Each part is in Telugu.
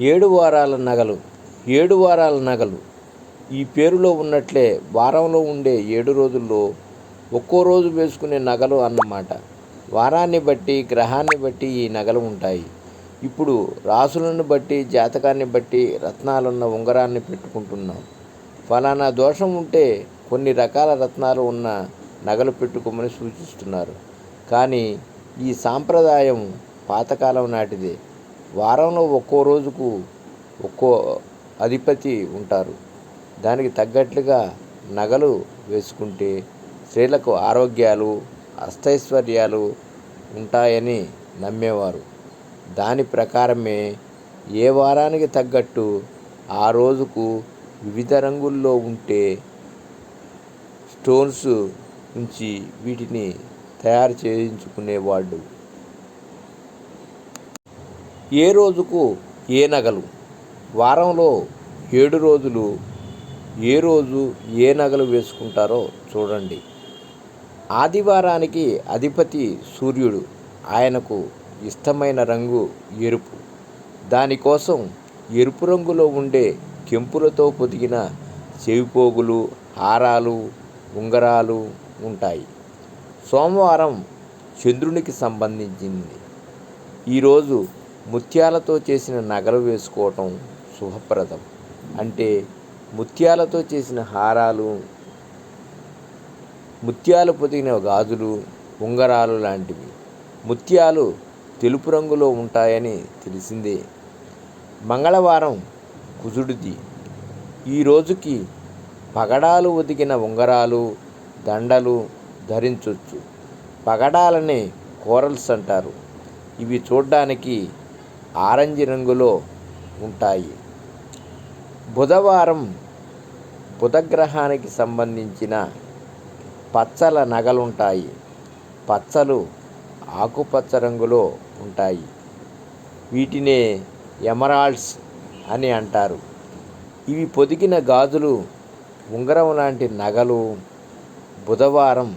ఏడు వారాల నగలు ఏడు వారాల నగలు. ఈ పేరులో ఉన్నట్లే వారంలో ఉండే ఏడు రోజుల్లో ఒక్కో రోజు వేసుకునే నగలు అన్నమాట. వారాన్ని బట్టి గ్రహాన్ని బట్టి ఈ నగలు ఉంటాయి. ఇప్పుడు రాసులను బట్టి జాతకాన్ని బట్టి రత్నాలున్న ఉంగరాన్ని పెట్టుకుంటున్నాం. ఫలానా దోషం ఉంటే కొన్ని రకాల రత్నాలు ఉన్న నగలు పెట్టుకోమని సూచిస్తున్నారు. కానీ ఈ సాంప్రదాయం పాతకాలం నాటిదే. వారంలో ఒక్కో రోజుకు ఒక్కో అధిపతి ఉంటారు. దానికి తగ్గట్లుగా నగలు వేసుకుంటే స్త్రీలకు ఆరోగ్యాలు అష్టైశ్వర్యాలు ఉంటాయని నమ్మేవారు. దాని ప్రకారమే ఏ వారానికి తగ్గట్టు ఆ రోజుకు వివిధ రంగుల్లో ఉంటే స్టోన్స్ ఉంచి వీటిని తయారు చేయించుకునేవాళ్ళు. ఏ రోజుకు ఏ నగలు? వారంలో ఏడు రోజులు ఏ రోజు ఏ నగలు వేసుకుంటారో చూడండి. ఆదివారానికి అధిపతి సూర్యుడు ఆయనకు ఇష్టమైన రంగు ఎరుపు. దానికోసం ఎరుపు రంగులో ఉండే కెంపులతో పొదిగిన చెవిపోగులు హారాలు ఉంగరాలు ఉంటాయి. సోమవారం చంద్రునికి సంబంధించింది. ఈరోజు ముత్యాలతో చేసిన నగలు వేసుకోవటం శుభప్రదం. అంటే ముత్యాలతో చేసిన హారాలు ముత్యాలు పొదిగిన గాజులు ఉంగరాలు లాంటివి. ముత్యాలు తెలుపు రంగులో ఉంటాయని తెలిసిందే. మంగళవారం కుజుడిది. ఈ రోజుకి పగడాలు ఒదిగిన ఉంగరాలు దండలు ధరించవచ్చు పగడాలనే కోరల్స్ అంటారు. ఇవి చూడ్డానికి ఆరెంజ్ రంగులో ఉంటాయి. బుధవారం బుధగ్రహానికి సంబంధించిన పచ్చల నగలుంటాయి. పచ్చలు ఆకుపచ్చ రంగులో ఉంటాయి. వీటినే ఎమరాల్డ్స్ అని అంటారు. ఇవి పొదిగిన గాజులు ఉంగరం లాంటి నగలు బుధవారం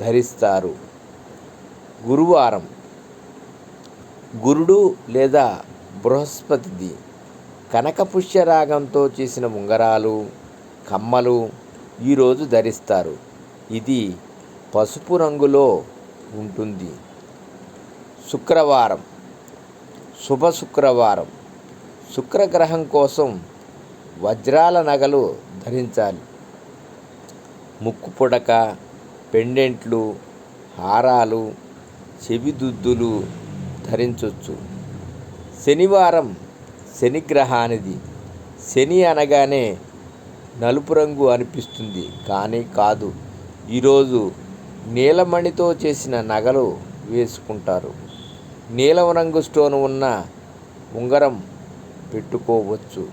ధరిస్తారు. గురువారం గురుడు లేదా బృహస్పతిది. కనకపుష్య రాగంతో చేసిన ఉంగరాలు కమ్మలు ఈరోజు ధరిస్తారు. ఇది పసుపు రంగులో ఉంటుంది. శుక్రవారం. శుభ శుక్రవారం. శుక్రగ్రహం కోసం వజ్రాల నగలు ధరించాలి. ముక్కు పుడక పెండెంట్లు హారాలు చెవిదుద్దులు ధరించవచ్చు శనివారం శనిగ్రహానిది. శని అనగానే నలుపు రంగు అనిపిస్తుంది. కానీ కాదు. ఈరోజు నీలమణితో చేసిన నగలు వేసుకుంటారు. నీలం రంగు స్టోన్ ఉన్న ఉంగరం పెట్టుకోవచ్చు.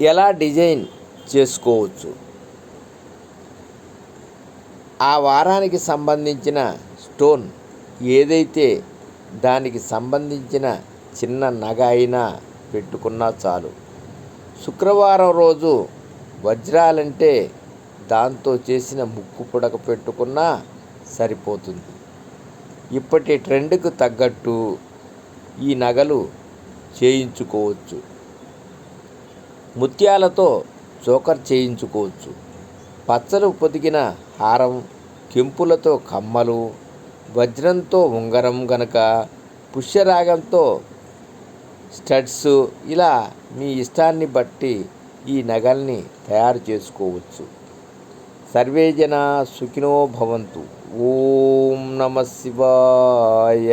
ఎలా డిజైన్ చేసుకోవచ్చు? ఆ వారానికి సంబంధించిన స్టోన్ ఏదైతే దానికి సంబంధించిన చిన్న నగ అయినా పెట్టుకున్నా చాలు. శుక్రవారం రోజు వజ్రాలంటే దాంతో చేసిన ముక్కు పుడక పెట్టుకున్నా సరిపోతుంది. ఇప్పటి ట్రెండ్కు తగ్గట్టు ఈ నగలు చేయించుకోవచ్చు. ముత్యాలతో చోకర్ చేయించుకోవచ్చు. పచ్చలు పొదిగిన హారం కెంపులతో కమ్మలు వజ్రంతో ఉంగరం గనక పుష్యరాగంతో స్టడ్స్ ఇలా మీ ఇష్టాన్ని బట్టి ఈ నగల్ని తయారు చేసుకోవచ్చు. సర్వే జన సుఖినో భవంతు. ఓం నమ శివాయ.